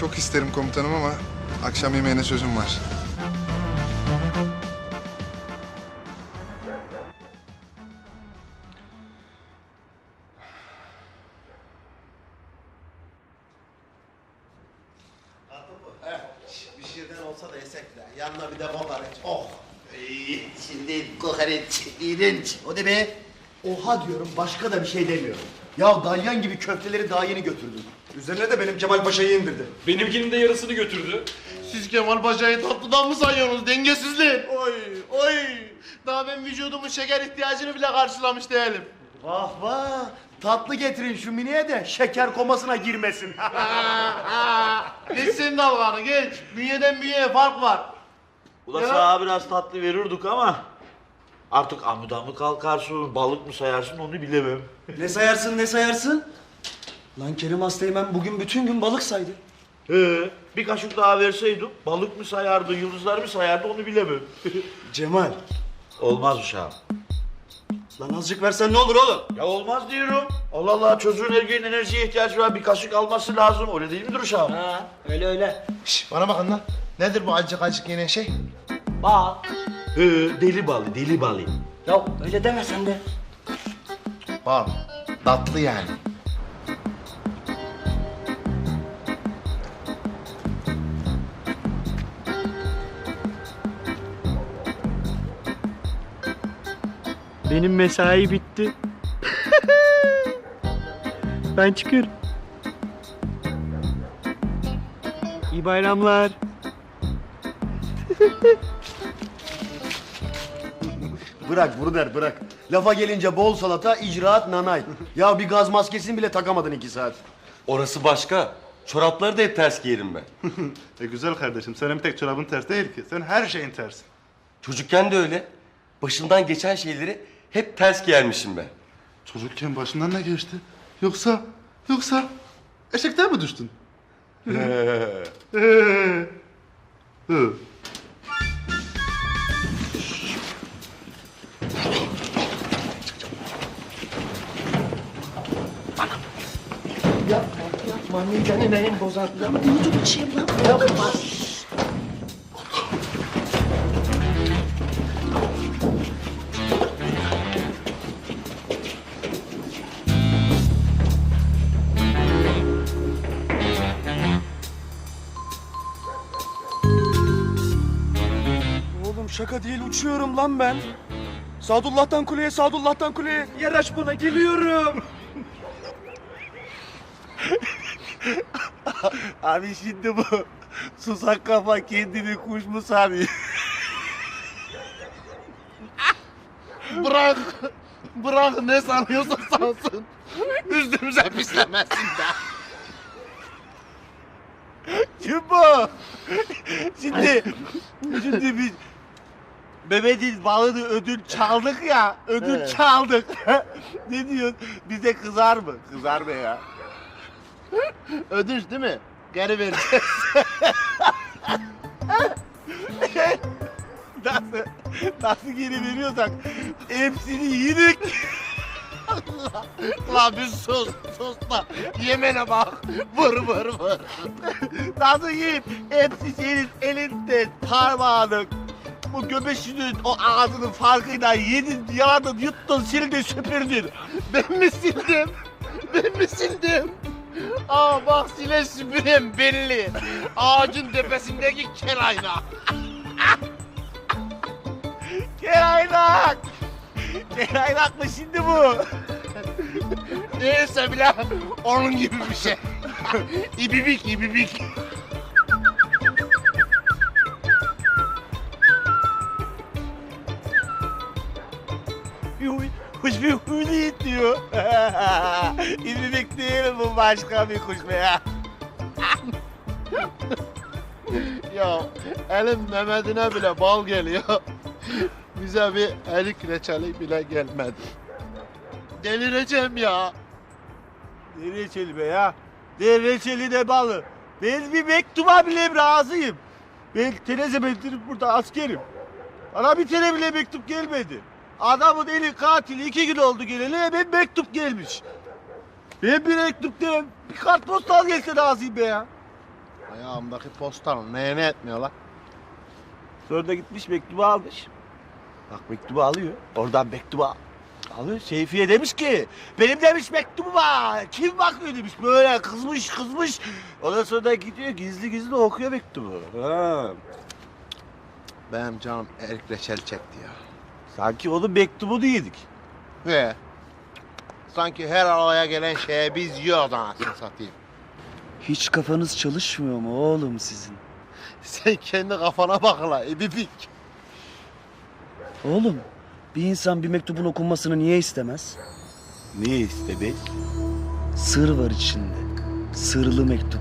Çok isterim komutanım ama akşam yemeğine sözüm var. Olsa da yesek de yanına bir de kokoreç. Oh. Şimdi kokoreç, iğrenç. O ne be? Oha diyorum başka da bir şey demiyorum. Ya dalyan gibi köfteleri daha yeni götürdün. Üzerine de benim Kemal Paşa'yı indirdi. Benimkinin de yarısını götürdü. Siz Kemal Paşa'yı tatlıdan mı sayıyorsunuz? Dengesizlik. Oy, oy. Daha ben vücudumun şeker ihtiyacını bile karşılamış değilim. Vah vah. Tatlı getirin şu miniye de şeker komasına girmesin. Geç senin dalganı geç. Bünyeden bünyeye fark var. Ula Ya. sana biraz tatlı verirdik ama artık amuda mı kalkarsın, balık mı sayarsın onu bilemem. ne sayarsın ne sayarsın? Lan Kerim Asteğmen bugün bütün gün balık saydı. He, bir kaşık daha verseydim balık mı sayardı, yıldızlar mı sayardı onu bilemem. Cemal. Olmaz uşağım. Lan azıcık versen ne olur oğlum? Ya olmaz diyorum. Allah Allah çocuğun her gün enerjiye ihtiyacı var. Bir kaşık alması lazım. Öyle değil midir uşağım? Ha öyle öyle. Şş, bana bakın lan. Nedir bu acık acık yenen şey? Bal. He, deli balı, deli balı. Ya öyle deme sen de. Bal. Tatlı yani. Benim mesai bitti. ben çıkıyorum. İyi bayramlar. Bırak Bruder bırak. Lafa gelince bol salata, icraat nanay. ya bir gaz maskesini bile takamadın iki saat. Orası başka. Çorapları da hep ters giyerim ben. E güzel kardeşim, senin bir tek çorabın ters değil ki. Sen her şeyin tersi. Çocukken de öyle. Başımdan geçen şeyleri hep ters giyermişim ben. Çocukken başından ne geçti? Yoksa, yoksa eşekten mi düştün? Ee, Hı. Oğlum şaka değil uçuyorum lan ben. Sadullah'tan kuleye, Sadullah'tan kuleye. Yaraş bana geliyorum. Abi şimdi bu susak kafa kendini kuş mu sanıyor? Bırak. Bırak ne sanıyorsa sansın. Üstümüze pislemesin de. Kim bu? Şimdi, şimdi biz Mehmet'in balını ödül çaldık ya, ödül çaldık. ne diyorsun? Bize kızar mı? Kızar mı ya? Ödünç değil mi? Geri vereceğiz. Nasıl, nasıl geri veriyorsak hepsini yedik. Lan bir sus, sus da. Yemene bak. Vur vur vur. Nasıl yiyeyim? Hepsi senin elinde parmağının. Bu göbeşinin o ağzının farkıyla yedin, yaladın, yuttun, sildin, süpürdün. Ben mi sildim? Ben mi sildim? Aa bak sile süpürem belli. Ağacın tepesindeki kelayna. Keraynak! Keraynak mı şimdi bu? Neyse bile onun gibi bir şey. İbibik ibibik. Huy diyor. İbibik değil bu başka bir kuş be ya. Ya elim Mehmet'ine bile bal geliyor. Bize bir elik reçeli bile gelmedi. Delireceğim ya. Ne reçeli be ya? Ne reçeli ne balı? Ben bir mektuba bile razıyım. Ben Terezemedir burada askerim. Bana bir tane bile mektup gelmedi. Adamın eli katili iki gün oldu geleli hemen mektup gelmiş. Ben bir mektup demem bir kartpostal gelse razıyım be ya. Ayağımdaki postal neye ne etmiyor lan? Sonra gitmiş mektubu almış. Bak mektubu alıyor. Oradan mektubu al- alıyor. Seyfiye demiş ki benim demiş mektubu var. Kim bakıyor demiş. Böyle kızmış kızmış. Ondan sonra da gidiyor gizli gizli okuyor mektubu. Ha. Benim canım erik reçel çekti ya. Sanki onun mektubu değildik. He. Sanki her araya gelen şeye biz yiyoruz anasını satayım. Hiç kafanız çalışmıyor mu oğlum sizin? Sen kendi kafana bak la ibibik. Oğlum bir insan bir mektubun okunmasını niye istemez? Ne istemez? Sır var içinde. Sırlı mektup.